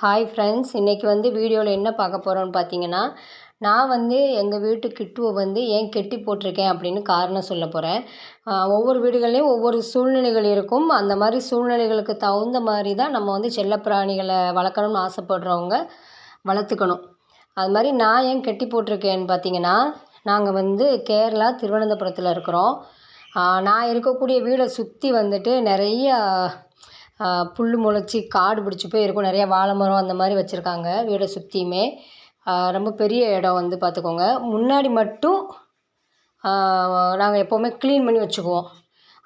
Hi friends இன்றைக்கி வந்து வீடியோவில் என்ன பார்க்க போகிறோன்னு பார்த்தீங்கன்னா நான் வந்து எங்கள் வீட்டு கிட்டுவை வந்து ஏன் கெட்டி போட்டிருக்கேன் அப்படின்னு காரணம் சொல்ல போகிறேன் ஒவ்வொரு வீடுகள்லேயும் ஒவ்வொரு சூழ்நிலைகள் இருக்கும். அந்த மாதிரி சூழ்நிலைகளுக்கு தகுந்த மாதிரி தான் நம்ம வந்து செல்லப்பிராணிகளை வளர்க்கணும்னு ஆசைப்படுறவங்க வளர்த்துக்கணும். அது மாதிரி நான் ஏன் கெட்டி போட்டிருக்கேன்னு பார்த்தீங்கன்னா நாங்கள் வந்து கேரளா திருவனந்தபுரத்தில் இருக்கிறோம். நான் இருக்கக்கூடிய வீடை சுற்றி வந்துட்டு நிறைய புல் முளைச்சி காடு பிடிச்சி போய் இருக்கும். நிறையா வாழை மரம் அந்த மாதிரி வச்சுருக்காங்க வீடை சுற்றியுமே ரொம்ப பெரிய இடம் வந்து பார்த்துக்கோங்க. முன்னாடி மட்டும் நாங்கள் எப்போவுமே க்ளீன் பண்ணி வச்சுக்குவோம்.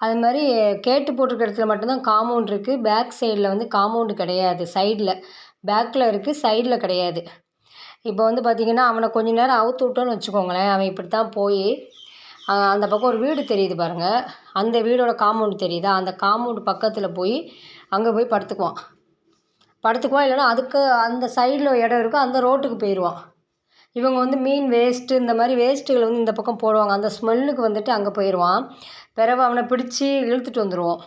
அது மாதிரி கேட்டு போட்டிருக்க இடத்துல மட்டும்தான் காம்பவுண்ட் இருக்குது பேக் சைடில் வந்து காம்பவுண்டு கிடையாது. சைடில் பேக்கில் இருக்குது சைடில் கிடையாது. இப்போ வந்து பார்த்திங்கன்னா அவனை கொஞ்ச நேரம் அவுத்து விட்டோன்னு வச்சுக்கோங்களேன். அவன் இப்படி தான் போய் அந்த பக்கம் ஒரு வீடு தெரியுது பாருங்கள் அந்த வீடோட காம்பவுண்ட் தெரியுதா? அந்த காம்பவுண்டு பக்கத்தில் போய் அங்கே போய் படுத்துக்குவான். படுத்துக்குவான் இல்லைன்னா அதுக்கு அந்த சைடில் இடம் இருக்கும் அந்த ரோட்டுக்கு போயிடுவான் இவங்க வந்து மீன் வேஸ்ட்டு இந்த மாதிரி வேஸ்ட்டுகளை வந்து இந்த பக்கம் போடுவாங்க. அந்த ஸ்மெல்லுக்கு வந்துட்டு அங்கே போயிடுவான் பிறகு அவனை பிடிச்சி இழுத்துட்டு வந்துடுவோம்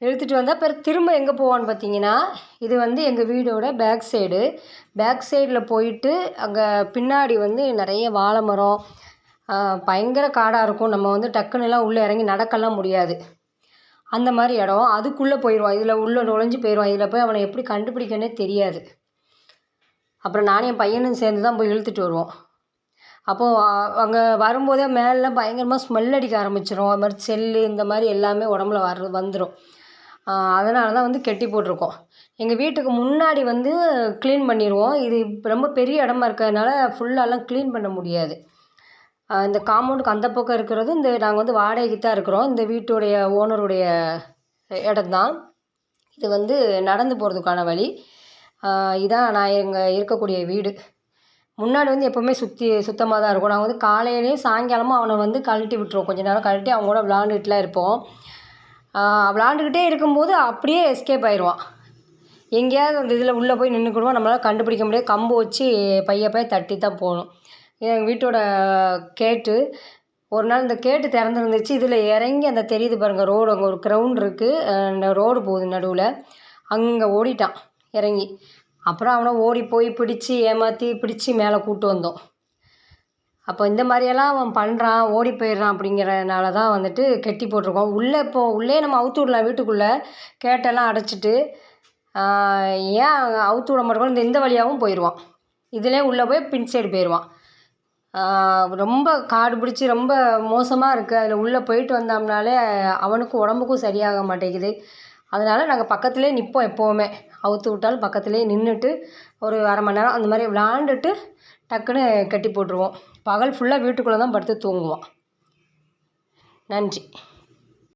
இழுத்துட்டு வந்தால் பிறகு திரும்ப எங்கே போவான்னு பார்த்தீங்கன்னா இது வந்து எங்கள் வீடோட பேக் சைடு பேக் சைடில் போயிட்டு அங்கே பின்னாடி வந்து நிறைய வாழை மரம் பயங்கர காடாக இருக்கும். நம்ம வந்து டக்குன்னுலாம் உள்ளே இறங்கி நடக்கலாம் முடியாது. அந்த மாதிரி இடம். அதுக்குள்ளே போயிடுவான். இதில் உள்ளே நுழைஞ்சு போயிடுவான். இதில் போய் அவனை எப்படி கண்டுபிடிக்கனே தெரியாது. அப்புறம் நானும் என் பையனும் சேர்ந்து தான் போய் இழுத்துட்டு வருவோம். அப்போது அங்கே வரும்போதே மேலெலாம் பயங்கரமாக ஸ்மெல் அடிக்க ஆரம்பிச்சிடும் அது மாதிரி செல்லு இந்த மாதிரி எல்லாமே உடம்புல வர வந்துடும் அதனால தான் வந்து கெட்டி போட்டிருக்கோம். எங்கள் வீட்டுக்கு முன்னாடி வந்து க்ளீன் பண்ணிடுவோம். இது ரொம்ப பெரிய இடமா இருக்கிறதுனால ஃபுல்லாலாம் க்ளீன் பண்ண முடியாது. இந்த காம்பவுண்டுக்கு அந்த பக்கம் இருக்கிறது இந்த நாங்கள் வந்து வாடகைக்கு தான் இருக்கிறோம். இந்த வீட்டுடைய ஓனருடைய இடம் தான் இது வந்து நடந்து போகிறதுக்கான வழி. இதான் நான் இங்கே இருக்கக்கூடிய வீடு. முன்னாடி வந்து எப்போவுமே சுற்றி சுத்தமாக தான் இருக்கும். நாங்கள் வந்து காலையிலேயும் சாயங்காலமும் அவனை வந்து கழட்டி விட்டுருவோம். கொஞ்ச நேரம் கழட்டி அவங்க கூட விளாண்டுட்டுலாம் இருப்போம். விளாண்டுக்கிட்டே இருக்கும்போது அப்படியே எஸ்கேப் ஆயிடுவான் எங்கேயாவது அந்த இதில் உள்ளே போய் நின்றுக்கிடுவோம் நம்மளால் கண்டுபிடிக்க முடியாது. கம்பு வச்சு பைய பைய தட்டி தான் போகணும். எங்கள் வீட்டோட கேட்டு ஒரு நாள் இந்த கேட்டு திறந்துருந்துச்சு. இதில் இறங்கி அந்த தெரியுது பாருங்கள் ரோடு அங்கே ஒரு க்ரௌண்ட் இருக்குது ரோடு போகுது நடுவில். அங்கே ஓடிட்டான் இறங்கி. அப்புறம் அவனை ஓடி போய் பிடிச்சி ஏமாற்றி பிடிச்சி மேலே கூப்பிட்டு வந்தோம். அப்போ இந்த மாதிரியெல்லாம் அவன் பண்ணுறான் ஓடி போயிடுறான் அப்படிங்கிறனால தான் வந்துட்டு கெட்டி போட்டிருக்கோம். உள்ளே இப்போது உள்ளே நம்ம அவுத்து விடலாம் வீட்டுக்குள்ளே. கேட்டெல்லாம் அடைச்சிட்டு ஏன் அவுத்து விட மாட்டோம் இந்த இந்த வழியாகவும் போயிடுவான் இதிலே உள்ளே போய் பின் சைடு போயிடுவான் ரொம்ப காடு பிடிச்சி ரொம்ப மோசமாக இருக்குது அதில் உள்ளே போயிட்டு வந்தோம்னாலே அவனுக்கும் உடம்புக்கும் சரியாக மாட்டேங்குது. அதனால் நாங்கள் பக்கத்துலேயே நிற்போம் எப்போவுமே. அவுத்து விட்டாலும் பக்கத்துலேயே நின்றுட்டு ஒரு அரை மணி நேரம் அந்த மாதிரி விளாண்டுட்டு டக்குன்னு கட்டி போட்டுருவோம். பகல் ஃபுல்லாக வீட்டுக்குள்ளே தான் படுத்து தூங்குவோம். நன்றி.